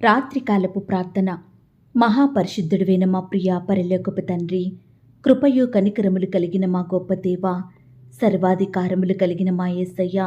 రాత్రికాలపు ప్రార్థన. మహాపరిశుద్ధుడివైన మా ప్రియ పరలోకపు తండ్రి కృపయు కనికరములు కలిగిన మా గొప్ప దేవ సర్వాధికారములు కలిగిన మా యేసయ్య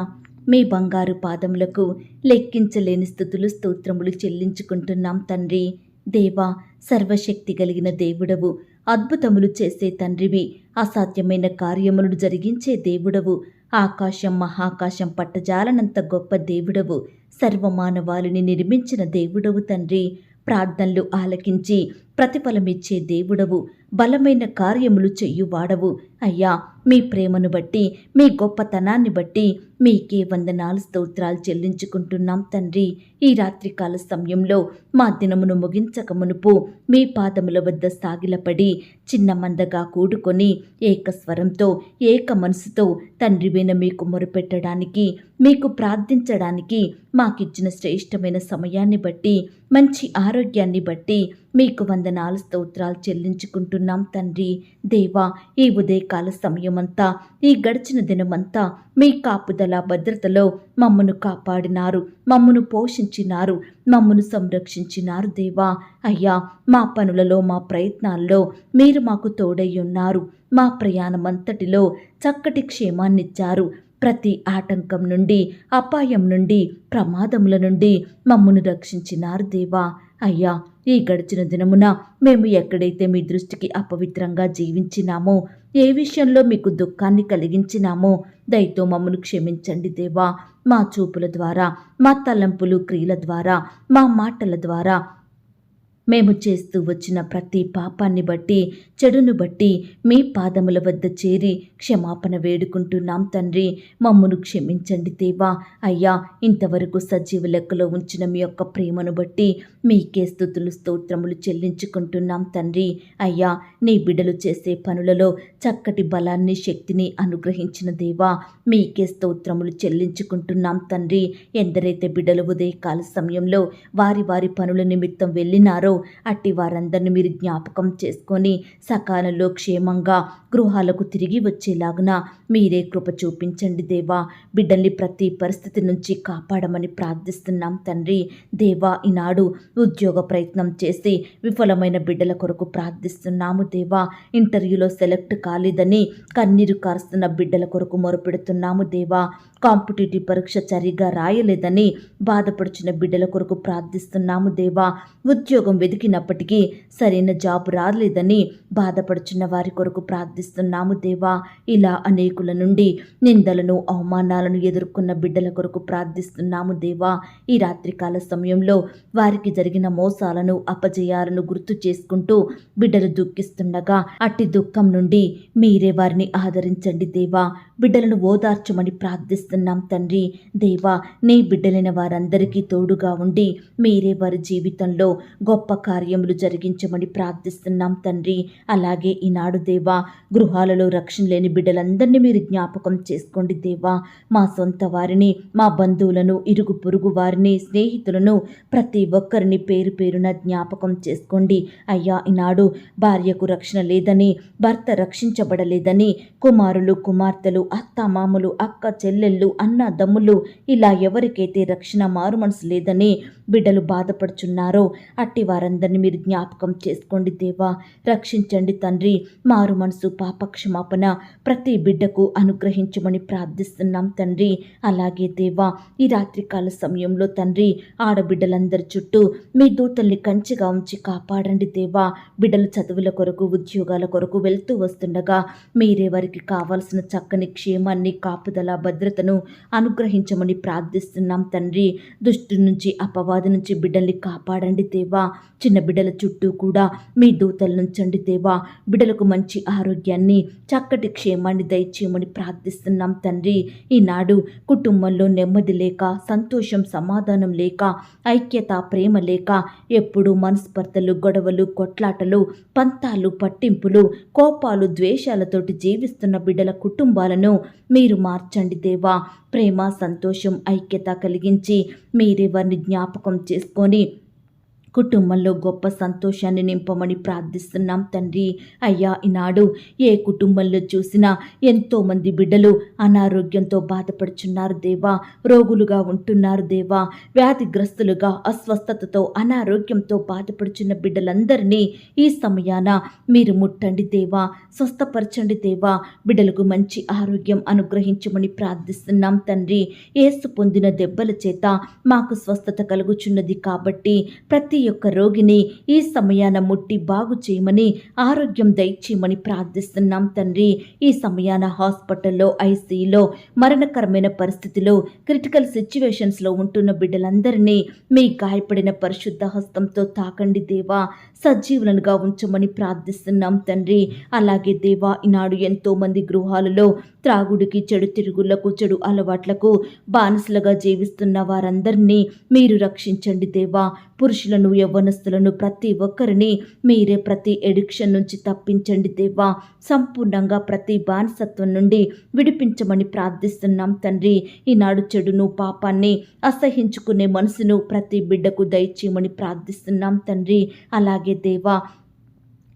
మీ బంగారు పాదములకు లెక్కించలేని స్థుతులు స్తోత్రములు చెల్లించుకుంటున్నాం తండ్రి. దేవా సర్వశక్తి కలిగిన దేవుడవు అద్భుతములు చేసే తండ్రివి అసాధ్యమైన కార్యములను జరిగించే దేవుడవు ఆకాశం మహాకాశం పట్టజాలనంత గొప్ప దేవుడవు. సర్వమానవాళిని నిర్మించిన దేవుడవు తండ్రి. ప్రార్థనలు ఆలకించి ప్రతిఫలమిచ్చే దేవుడవు. బలమైన కార్యములు చెయ్యువాడవు అయ్యా మీ ప్రేమను బట్టి మీ గొప్పతనాన్ని బట్టి మీకే వందనాలు స్తోత్రాలు చెల్లించుకుంటున్నాం తండ్రి. ఈ రాత్రికాల సమయంలో మా దినమును ముగించక మునుపు మీ పాదముల వద్ద సాగిలపడి చిన్న మందగా కూడుకొని ఏకస్వరంతో ఏక మనసుతో తండ్రివైన మీకు మొరుపెట్టడానికి మీకు ప్రార్థించడానికి మాకిచ్చిన శ్రేష్టమైన సమయాన్ని బట్టి మంచి ఆరోగ్యాన్ని బట్టి మీకు వంద వందనాలు స్తోత్రాలు చెల్లించుకుంటున్నాం తండ్రి. దేవా ఈ ఉదయకాల సమయమంతా ఈ గడిచిన దినమంతా మీ కాపుదల భద్రతలో మమ్మను కాపాడినారు మమ్మను పోషించినారు మమ్మను సంరక్షించినారు దేవా. అయ్యా మా పనులలో మా ప్రయత్నాల్లో మీరు మాకు తోడై ఉన్నారు. మా ప్రయాణమంతటిలో చక్కటి క్షేమాన్నిచ్చారు. ప్రతి ఆటంకం నుండి అపాయం నుండి ప్రమాదముల నుండి మమ్మను రక్షించినారు దేవా. అయ్యా ఈ గడిచిన దినమున మేము ఎక్కడైతే మీ దృష్టికి అపవిత్రంగా జీవించినామో ఏ విషయంలో మీకు దుఃఖాన్ని కలిగించినామో దయతో మమ్మను క్షమించండి దేవా. మా చూపుల ద్వారా మా తలంపులు క్రియల ద్వారా మా మాటల ద్వారా మేము చేస్తూ వచ్చిన ప్రతి పాపాన్ని బట్టి చెడును బట్టి మీ పాదముల వద్ద చేరి క్షమాపణ వేడుకుంటున్నాం తండ్రి. మమ్మను క్షమించండి దేవా. అయ్యా ఇంతవరకు సజీవ లెక్కలో ఉంచిన మీ యొక్క ప్రేమను బట్టి మీకే స్థుతులు స్తోత్రములు చెల్లించుకుంటున్నాం తండ్రి. అయ్యా నీ బిడ్డలు చేసే పనులలో చక్కటి బలాన్ని శక్తిని అనుగ్రహించిన దేవా మీకే స్తోత్రములు చెల్లించుకుంటున్నాం తండ్రి. ఎందరైతే బిడలు ఉదయకాల సమయంలో వారి వారి పనుల నిమిత్తం వెళ్ళినారో అట్టి వారందరిని మీరు జ్ఞాపకం చేసుకొని సకాలంలో క్షేమంగా గృహాలకు తిరిగి వచ్చేలాగున? మీరే కృప చూపించండి దేవా. బిడ్డల్ని ప్రతి పరిస్థితి నుంచి కాపాడమని ప్రార్థిస్తున్నాం తండ్రి. దేవా ఈనాడు ఉద్యోగ ప్రయత్నం చేసి విఫలమైన బిడ్డల కొరకు ప్రార్థిస్తున్నాము దేవా. ఇంటర్వ్యూలో సెలెక్ట్ కాలేదని కన్నీరు కారుస్తున్న బిడ్డల కొరకు మొరపెడుతున్నాము దేవా. కాంపిటేటివ్ పరీక్ష సరిగా రాయలేదని బాధపడుచున్న బిడ్డల కొరకు ప్రార్థిస్తున్నాము దేవా. ఉద్యోగం వెతికినప్పటికీ సరైన జాబ్ రాలేదని బాధపడుచున్న వారి కొరకు ప్రార్థిస్తున్నాము దేవా. ఇలా అనేకుల నుండి నిందలను అవమానాలను ఎదుర్కొన్న బిడ్డల కొరకు ప్రార్థిస్తున్నాము దేవా. ఈ రాత్రికాల సమయంలో వారికి జరిగిన మోసాలను అపజయాలను గుర్తు చేసుకుంటూ బిడ్డలు దుఃఖిస్తుండగా అట్టి దుఃఖం నుండి మీరే వారిని ఆదరించండి దేవా. బిడ్డలను ఓదార్చమని ప్రార్థిస్తున్నాం తండ్రి. దేవా నీ బిడ్డలైన వారందరికీ తోడుగా ఉండి మీరే వారి జీవితంలో గొప్ప కార్యములు జరిగించమని ప్రార్థిస్తున్నాం తండ్రి. అలాగే ఈనాడు దేవా గృహాలలో రక్షణ లేని బిడ్డలందరినీ మీరు జ్ఞాపకం చేసుకోండి దేవా. మా సొంత వారిని మా బంధువులను ఇరుగు పొరుగు వారిని స్నేహితులను ప్రతి ఒక్కరిని పేరు పేరున జ్ఞాపకం చేసుకోండి. అయ్యా ఈనాడు భార్యకు రక్షణ లేదని భర్త రక్షించబడలేదని కుమారులు కుమార్తెలు అత్త మామలు అక్క చెల్లెళ్ళు అన్న దమ్ములు ఇలా ఎవరికైతే రక్షణ మారు మనసు లేదని బిడ్డలు బాధపడుచున్నారో అట్టి వారందరినీ మీరు జ్ఞాపకం చేసుకోండి దేవా. రక్షించండి తండ్రి. మారు మనసు పాపక్షమాపణ ప్రతి బిడ్డకు అనుగ్రహించమని ప్రార్థిస్తున్నాం తండ్రి. అలాగే దేవా ఈ రాత్రికాల సమయంలో తండ్రి ఆడబిడ్డలందరి చుట్టూ మీ దూతల్ని కంచిగా ఉంచి కాపాడండి దేవా. బిడ్డలు చదువుల కొరకు ఉద్యోగాల కొరకు వెళ్తూ వస్తుండగా మీరే వారికి కావాల్సిన చక్కని క్షేమాన్ని కాపుదల భద్రతను అనుగ్రహించమని ప్రార్థిస్తున్నాం తండ్రి. దుష్టు నుంచి అపవాది నుంచి బిడ్డల్ని కాపాడండి దేవా. చిన్న బిడ్డల చుట్టూ కూడా మీ దూతల నుంచండి దేవా. బిడ్డలకు మంచి ఆరోగ్యాన్ని చక్కటి క్షేమాన్ని దయచేయమని ప్రార్థిస్తున్నాం తండ్రి. ఈనాడు కుటుంబంలో నెమ్మది లేక సంతోషం సమాధానం లేక ఐక్యత ప్రేమ లేక ఎప్పుడు మనస్పర్ధలు గొడవలు కొట్లాటలు పంతాలు పట్టింపులు కోపాలు ద్వేషాలతోటి జీవిస్తున్న బిడ్డల కుటుంబాలను మీరు మార్చండి దేవా. ప్రేమ సంతోషం ఐక్యత కలిగించి మీరెవరిని జ్ఞాపకం చేసుకొని కుటుంబంలో గొప్ప సంతోషాన్ని నింపమని ప్రార్థిస్తున్నాం తండ్రి. అయ్యా ఈనాడు ఏ కుటుంబంలో చూసినా ఎంతోమంది బిడ్డలు అనారోగ్యంతో బాధపడుచున్నారు దేవా. రోగులుగా ఉంటున్నారు దేవా. వ్యాధిగ్రస్తులుగా అస్వస్థతతో అనారోగ్యంతో బాధపడుచున్న బిడ్డలందరినీ ఈ సమయాన మీరు ముట్టండి దేవా. స్వస్థపరచండి దేవా. బిడ్డలకు మంచి ఆరోగ్యం అనుగ్రహించమని ప్రార్థిస్తున్నాం తండ్రి. ఏసు పొందిన దెబ్బల చేత మాకు స్వస్థత కలుగుచున్నది కాబట్టి ప్రతి యొక్క రోగిని ఈ సమయాన ముట్టి బాగు చేయమని ఆరోగ్యం దయచేయమని ప్రార్థిస్తున్నాం తండ్రి. ఈ సమయాన హాస్పిటల్లో ఐసీయూలో మరణకరమైన పరిస్థితిలో క్రిటికల్ సిచ్యువేషన్స్లో ఉంటున్న బిడ్డలందరినీ మీ గాయపడిన పరిశుద్ధ హస్తంతో తాకండి దేవా. సజీవులనుగా ఉంచమని ప్రార్థిస్తున్నాం తండ్రి. అలాగే దేవా ఈనాడు ఎంతో మంది గృహాలలో త్రాగుడికి చెడు తిరుగులకు చెడు అలవాట్లకు బానిసలుగా జీవిస్తున్న వారందరినీ మీరు రక్షించండి దేవా. పురుషులను యవ్వనస్తులను ప్రతి ఒక్కరిని మీరే ప్రతి ఎడిక్షన్ నుంచి తప్పించండి దేవా. సంపూర్ణంగా ప్రతి బానిసత్వం నుండి విడిపించమని ప్రార్థిస్తున్నాం తండ్రి. ఈనాడు చెడును పాపాన్ని అసహించుకునే మనసును ప్రతి బిడ్డకు దయచేయమని ప్రార్థిస్తున్నాం తండ్రి. అలాగే దేవా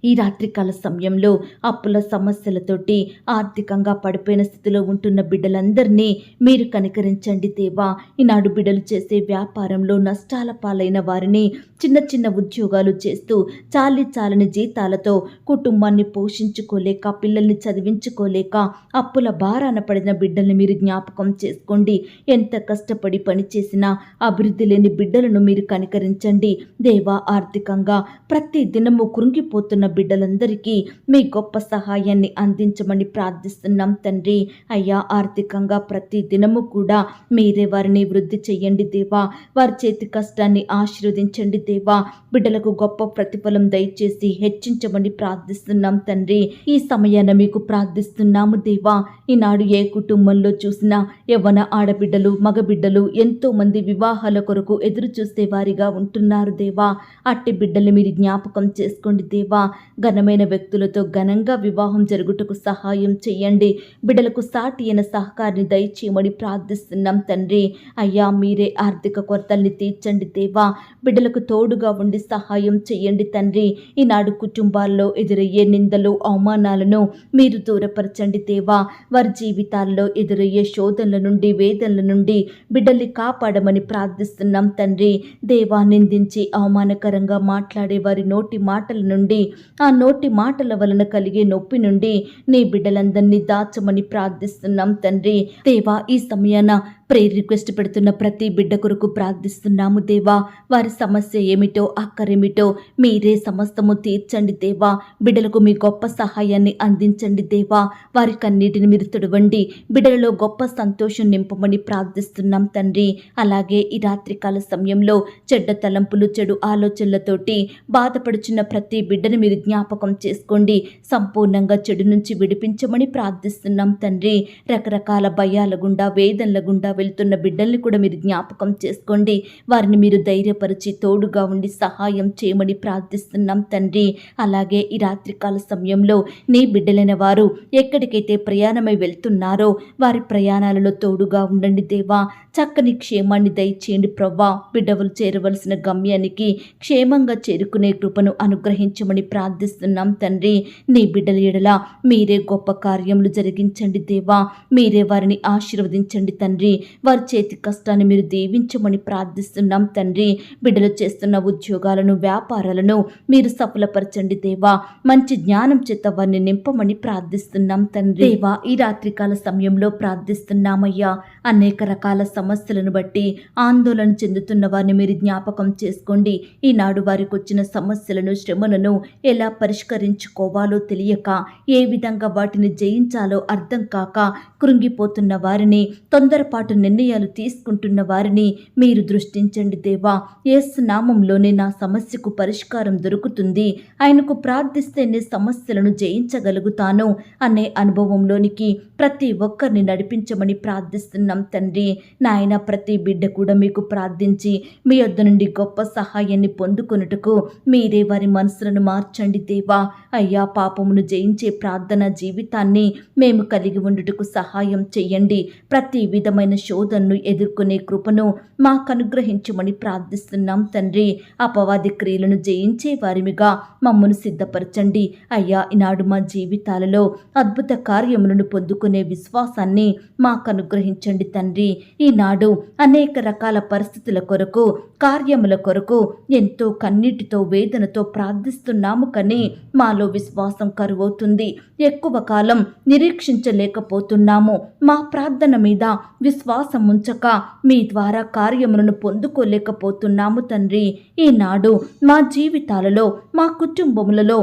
ఈ రాత్రికాల సమయంలో అప్పుల సమస్యలతోటి ఆర్థికంగా పడిపోయిన స్థితిలో ఉంటున్న బిడ్డలందరినీ మీరు కనికరించండి దేవా. ఈనాడు బిడ్డలు చేసే వ్యాపారంలో నష్టాల పాలైన వారిని చిన్న చిన్న ఉద్యోగాలు చేస్తూ చాలి చాలని జీతాలతో కుటుంబాన్ని పోషించుకోలేక పిల్లల్ని చదివించుకోలేక అప్పుల భారాన పడిన బిడ్డల్ని మీరు జ్ఞాపకం చేసుకోండి. ఎంత కష్టపడి పనిచేసినా అభివృద్ధి లేని బిడ్డలను మీరు కనికరించండి. దేవా ఆర్థికంగా ప్రతి దినము కృంగిపోతున్న బిడ్డలందరికీ మీ గొప్ప సహాయాన్ని అందించమని ప్రార్థిస్తున్నాం తండ్రి. అయ్యా ఆర్థికంగా ప్రతి దినము కూడా మీరే వారిని వృద్ధి చేయండి దేవా. వారి చేతి కష్టాన్ని ఆశీర్వదించండి దేవా. బిడ్డలకు గొప్ప ప్రతిఫలం దయచేసి హెచ్చించమని ప్రార్థిస్తున్నాం తండ్రి. ఈ సమయాన మీకు ప్రార్థిస్తున్నాము దేవా. ఈనాడు ఏ కుటుంబంలో చూసినా యవ్వన ఆడబిడ్డలు మగబిడ్డలు ఎంతో మంది వివాహాల కొరకు ఎదురు చూసే వారిగా ఉంటున్నారు దేవా. అట్టి బిడ్డలు మీరు జ్ఞాపకం చేసుకోండి దేవా. ఘనమైన వ్యక్తులతో ఘనంగా వివాహం జరుగుటకు సహాయం చేయండి. బిడ్డలకు సాటి అయిన సహకారిని దయచేయమని ప్రార్థిస్తున్నాం తండ్రి. అయ్యా మీరే ఆర్థిక కొరతల్ని తీర్చండి దేవా. బిడ్డలకు తోడుగా ఉండి సహాయం చేయండి తండ్రి. ఈనాడు కుటుంబాల్లో ఎదురయ్యే నిందలు అవమానాలను మీరు దూరపరచండి దేవా. వారి జీవితాల్లో ఎదురయ్యే శోధనల నుండి వేదనల నుండి బిడ్డల్ని కాపాడమని ప్రార్థిస్తున్నాం తండ్రి. దేవా నిందించి అవమానకరంగా మాట్లాడే వారి నోటి మాటల నుండి ఆ నోటి మాటల వలన కలిగే నొప్పి నుండి నీ బిడ్డలందరినీ దాచమని ప్రార్థిస్తున్నాం తండ్రి. దేవా ఈ సమయాన ప్రేయర్ రిక్వెస్ట్ పెడుతున్న ప్రతి బిడ్డ కొరకు ప్రార్థిస్తున్నాము దేవా. వారి సమస్య ఏమిటో అక్కరేమిటో మీరే సమస్తము తీర్చండి దేవా. బిడ్డలకు మీ గొప్ప సహాయాన్ని అందించండి దేవా. వారి కన్నీటిని మీరు తుడవండి. బిడ్డలలో గొప్ప సంతోషం నింపమని ప్రార్థిస్తున్నాం తండ్రి. అలాగే ఈ రాత్రికాల సమయంలో చెడ్డ తలంపులు చెడు ఆలోచనలతోటి బాధపడుచున్న ప్రతి బిడ్డను మీరు జ్ఞాపకం చేసుకోండి. సంపూర్ణంగా చెడు నుంచి విడిపించమని ప్రార్థిస్తున్నాం తండ్రి. రకరకాల భయాల గుండా వేదనల గుండా వెళ్తున్న బిడ్డల్ని కూడా మీరు జ్ఞాపకం చేసుకోండి. వారిని మీరు ధైర్యపరిచి తోడుగా ఉండి సహాయం చేయమని ప్రార్థిస్తున్నాం తండ్రి. అలాగే ఈ రాత్రికాల సమయంలో నీ బిడ్డలైన వారు ఎక్కడికైతే ప్రయాణమై వెళ్తున్నారో వారి ప్రయాణాలలో తోడుగా ఉండండి దేవా. చక్కని క్షేమాన్ని దయచేయండి ప్రవ్వా. బిడ్డవులు చేరవలసిన గమ్యానికి క్షేమంగా చేరుకునే కృపను అనుగ్రహించమని ప్రార్థిస్తున్నాం తండ్రి. నీ బిడ్డల ఎడల మీరే గొప్ప కార్యములు జరిగించండి దేవా. మీరే వారిని ఆశీర్వదించండి తండ్రి. వారి చేతి కష్టాన్ని మీరు దీవించమని ప్రార్థిస్తున్నాం తండ్రి. బిడ్డలు చేస్తున్న ఉద్యోగాలను వ్యాపారాలను మీరు సఫలపరచండి దేవా. మంచి జ్ఞానం చేత వారిని నింపమని ప్రార్థిస్తున్నాం తండ్రి. దేవా ఈ రాత్రికాల సమయంలో ప్రార్థిస్తున్నామయ్యా. అనేక రకాల సమస్యలను బట్టి ఆందోళన చెందుతున్న వారిని మీరు జ్ఞాపకం చేసుకోండి. ఈనాడు వారికి వచ్చిన సమస్యలను శ్రమలను ఎలా పరిష్కరించుకోవాలో తెలియక ఏ విధంగా వాటిని జయించాలో అర్థం కాక కృంగిపోతున్న వారిని తొందరపాటు నిర్ణయాలు తీసుకుంటున్న వారిని మీరు దృష్టించండి దేవా. యేసు నామంలోనే నా సమస్యకు పరిష్కారం దొరుకుతుంది. ఆయనకు ప్రార్థిస్తేనే సమస్యలను జయించగలుగుతాను అనే అనుభవంలోనికి ప్రతి ఒక్కరిని నడిపించమని ప్రార్థిస్తున్నాం తండ్రి. నాయన ప్రతి బిడ్డ కూడా మీకు ప్రార్థించి మీ వద్ద నుండి గొప్ప సహాయాన్ని పొందుకొనుటకు మీరే వారి మనసులను మార్చండి దేవా. అయ్యా పాపమును జయించే ప్రార్థన జీవితాన్ని మేము కలిగి ఉండుటకు సహాయం చేయండి. ప్రతి విధమైన శోధనను ఎదుర్కొనే కృపను మాకు అనుగ్రహించమని ప్రార్థిస్తున్నాం తండ్రి. అపవాది క్రియలను జయించే వారిమిగా మమ్మను సిద్ధపరచండి. అయ్యా ఈనాడు మా జీవితాలలో అద్భుత కార్యములను పొందుకునే విశ్వాసాన్ని మాకు అనుగ్రహించండి తండ్రి. ఈనాడు అనేక రకాల పరిస్థితుల కొరకు కార్యముల కొరకు ఎంతో కన్నీటితో వేదనతో ప్రార్థిస్తున్నాము కానీ మాలో విశ్వాసం కరువవుతుంది. ఎక్కువ కాలం నిరీక్షించలేకపోతున్నాము. మా ప్రార్థన మీద విశ్వాసం ఉంచక మీ ద్వారా కార్యములను పొందుకోలేకపోతున్నాము తండ్రి. ఈనాడు మా జీవితాలలో మా కుటుంబములలో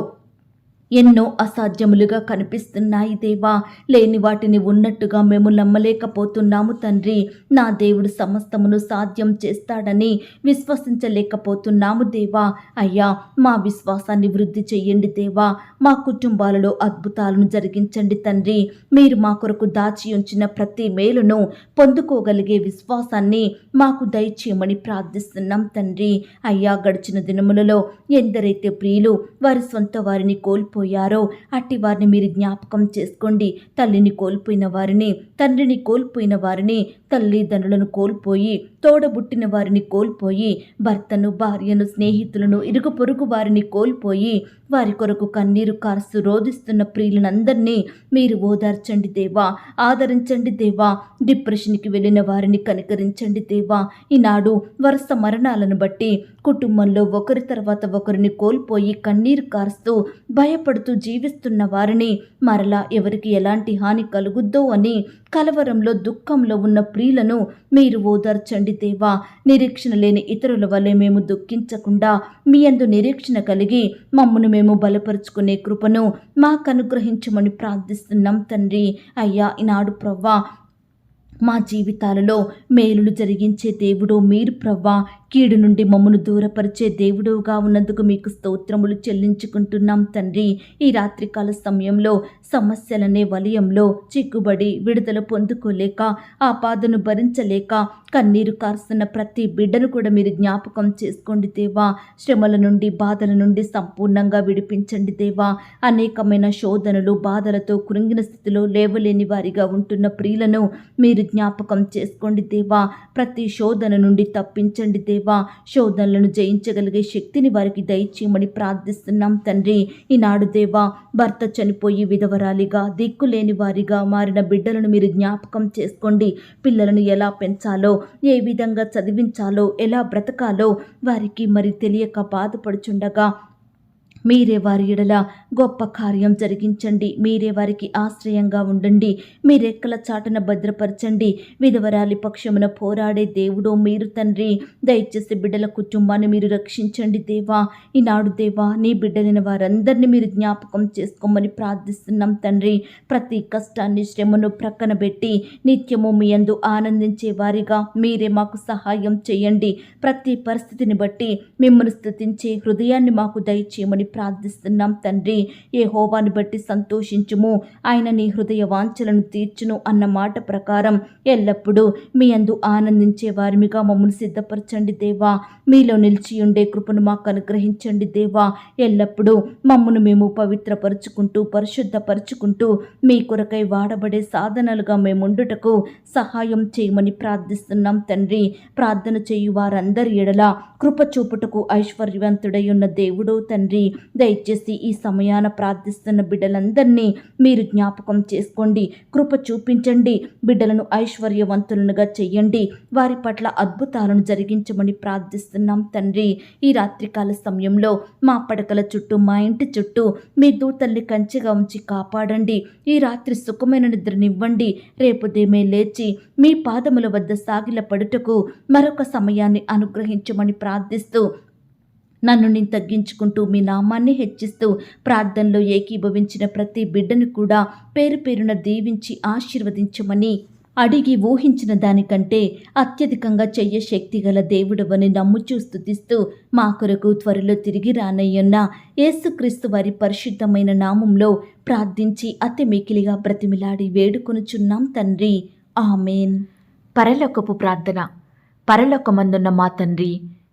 ఎన్నో అసాధ్యములుగా కనిపిస్తున్నాయి దేవా. లేని వాటిని ఉన్నట్టుగా మేము నమ్మలేకపోతున్నాము తండ్రి. నా దేవుడు సమస్తమును సాధ్యం చేస్తాడని విశ్వసించలేకపోతున్నాము దేవా. అయ్యా మా విశ్వాసాన్ని వృద్ధి చెయ్యండి దేవా. మా కుటుంబాలలో అద్భుతాలను జరిగించండి తండ్రి. మీరు మా కొరకు దాచి ఉంచిన ప్రతి మేలును పొందుకోగలిగే విశ్వాసాన్ని మాకు దయచేయమని ప్రార్థిస్తున్నాం తండ్రి. అయ్యా గడిచిన దినములలో ఎందరైతే ప్రియులు వారి సొంత వారిని కోల్పోయారో అట్టి వారిని మీరు జ్ఞాపకం చేసుకోండి. తల్లిని కోల్పోయిన వారిని తండ్రిని కోల్పోయిన వారిని తల్లిదండ్రులను కోల్పోయి తోడబుట్టిన వారిని కోల్పోయి భర్తను భార్యను స్నేహితులను ఇరుగు పొరుగు వారిని కోల్పోయి వారి కొరకు కన్నీరు కారుస్తూ రోధిస్తున్న ప్రియులనందరినీ మీరు ఓదార్చండి దేవా ఆదరించండి దేవా డిప్రెషన్కి వెళ్ళిన వారిని కనికరించండి దేవా. ఈనాడు వరుస మరణాలను బట్టి కుటుంబంలో ఒకరి తర్వాత ఒకరిని కోల్పోయి కన్నీరు కారుస్తూ భయపడుతూ జీవిస్తున్న వారిని మరలా ఎవరికి ఎలాంటి హాని కలుగుద్దో అని కలవరంలో దుఃఖంలో ఉన్న ప్రియులను మీరు ఓదార్చండి దేవా. నిరీక్షణ లేని ఇతరుల వల్లే మేము దుఃఖించకుండా మీ అందు నిరీక్షణ కలిగి మమ్మను మేము బలపరుచుకునే కృపను మాకు అనుగ్రహించమని ప్రార్థిస్తున్నాం తండ్రి. అయ్యా ఈనాడు ప్రవ్వా మా జీవితాలలో మేలులు జరిగించే దేవుడు మీరు ప్రవ్వా. కీడు నుండి మమ్మను దూరపరిచే దేవుడుగా ఉన్నందుకు మీకు స్తోత్రములు చెల్లించుకుంటున్నాం తండ్రి. ఈ రాత్రికాల సమయంలో సమస్యలనే వలయంలో చిక్కుబడి విడుదల పొందుకోలేక ఆ బాధను భరించలేక కన్నీరు కారుస్తున్న ప్రతి బిడ్డను కూడా మీరు జ్ఞాపకం చేసుకోండి దేవా. శ్రమల నుండి బాధల నుండి సంపూర్ణంగా విడిపించండి దేవా. అనేకమైన శోధనలు బాధలతో కృంగిన స్థితిలో లేవలేని వారిగా ఉంటున్న ప్రియులను మీరు జ్ఞాపకం చేసుకోండి దేవా. ప్రతి శోధన నుండి తప్పించండి దేవా. శోధనలను జయించగలిగే శక్తిని వారికి దయచేయమని ప్రార్థిస్తున్నాం తండ్రి. ఈనాడు దేవా భర్త చనిపోయి విధవరాలిగా దిక్కులేని వారిగా మారిన బిడ్డలను మీరు జ్ఞాపకం చేసుకోండి. పిల్లలను ఎలా పెంచాలో ఏ విధంగా చదివించాలో ఎలా బ్రతకాలో వారికి మరి తెలియక బాధపడుచుండగా మీరే వారి ఎడల గొప్ప కార్యం జరిగించండి. మీరే వారికి ఆశ్రయంగా ఉండండి. మీరెక్కల చాటన భద్రపరచండి. విధవరాలి పక్షమున పోరాడే దేవుడో మీరు తండ్రి. దయచేసి బిడ్డల కుటుంబాన్ని మీరు రక్షించండి దేవా. ఈనాడు దేవా నీ బిడ్డలైన వారందరినీ మీరు జ్ఞాపకం చేసుకోమని ప్రార్థిస్తున్నాం తండ్రి. ప్రతి కష్టాన్ని శ్రమను ప్రక్కన పెట్టి నిత్యము మీ అందు ఆనందించే వారిగా మీరే మాకు సహాయం చేయండి. ప్రతి పరిస్థితిని బట్టి మిమ్మల్ని స్థుతించే హృదయాన్ని మాకు దయచేయమని ప్రార్థిస్తున్నాం తండ్రి. ఏ హోవాను బట్టి సంతోషించుము. ఆయన నీ హృదయ వాంఛలను తీర్చును అన్న మాట ప్రకారం ఎల్లప్పుడూ మీ అందు ఆనందించే వారిమిగా మమ్మల్ని సిద్ధపరచండి దేవా. మీలో నిలిచి ఉండే కృపను మాకు అనుగ్రహించండి దేవా. ఎల్లప్పుడూ మమ్మను మేము పవిత్రపరుచుకుంటూ పరిశుద్ధపరుచుకుంటూ మీ కొరకై వాడబడే సాధనలుగా మేముండుటకు సహాయం చేయమని ప్రార్థిస్తున్నాం తండ్రి. ప్రార్థన చేయు వారందరి ఎడల కృప చూపుటకు ఐశ్వర్యవంతుడై ఉన్న దేవుడు తండ్రి. దయచేసి ఈ సమయాన ప్రార్థిస్తున్న బిడ్డలందరినీ మీరు జ్ఞాపకం చేసుకోండి కృప చూపించండి బిడ్డలను ఐశ్వర్యవంతులనుగా చెయ్యండి. వారి పట్ల అద్భుతాలను జరిగించమని ప్రార్థిస్తున్నాం తండ్రి. ఈ రాత్రికాల సమయంలో మా పడకల చుట్టూ మా ఇంటి చుట్టూ మీ దూతల్ని కంచెగా ఉంచి కాపాడండి. ఈ రాత్రి సుఖమైన నిద్రనివ్వండి. రేపుదేమే లేచి మీ పాదముల వద్ద సాగిల పడుటకు మరొక సమయాన్ని అనుగ్రహించమని ప్రార్థిస్తూ నన్ను నేను తగ్గించుకుంటూ మీ నామాన్ని హెచ్చిస్తూ ప్రార్థనలో ఏకీభవించిన ప్రతి బిడ్డను కూడా పేరు పేరున దీవించి ఆశీర్వదించమని అడిగి ఊహించిన దానికంటే అత్యధికంగా చెయ్య శక్తి గల దేవుడవని నమ్ముచూ స్థుతిస్తూ మా కొరకు త్వరలో తిరిగి రానయ్యున్న యేసుక్రీస్తు వారి పరిశుద్ధమైన నామంలో ప్రార్థించి అతి మికిలిగా బ్రతిమిలాడి వేడుకొనుచున్నాం తండ్రి. ఆమెన్. పరలోకపు ప్రార్థన. పరలోకమందున్న మా తండ్రి